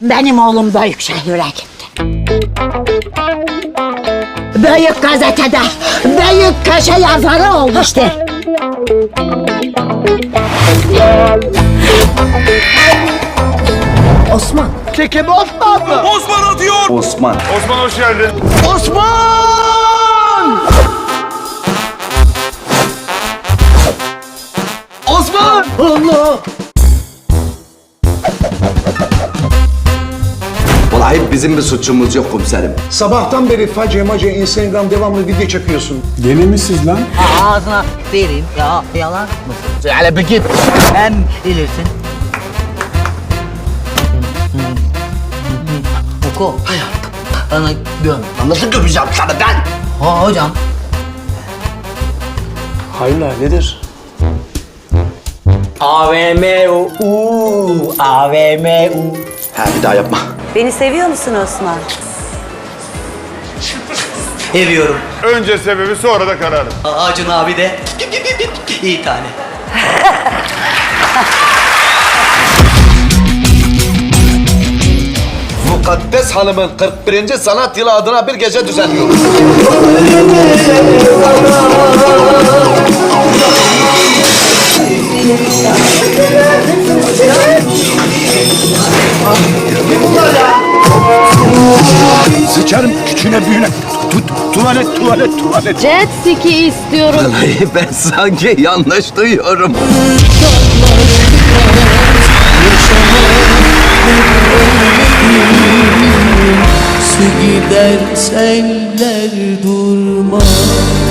Benim oğlum büyük şehire gitti. Büyük gazetede büyük köşe yazarı olmuştur. Osman. Kekem Osman mı? Osman atıyor. Osman. Osman hoş geldin. Osman! Osman! Allah! Vallahi bizim bir suçumuz yok komiserim. Sabahtan beri face mace Instagram devamlı video çekiyorsun. Yeni mi siz lan? Ağzına vereyim ya yalan mısın? Hele bir git. Hem bilirsin. Oku. Bana göm. Nasıl gömeceğim sana ben? Ha hocam. Hayrola nedir? AVMU AVMU Ha bir daha yapma. Beni seviyor musun Osman? Seviyorum. Önce sebebi sonra da kararı. Acun abi de iyi tane. Mukaddes Hanım'ın 41. sanat yılı adına bir gece düzenliyoruz. Sıçarım küçüğüne büyüğüne. Tu, tu, tuvalet, tuvalet, tuvalet. Jet ski istiyorum. Vallahi ben sanki yanlış duyuyorum. Su gider seller durmaz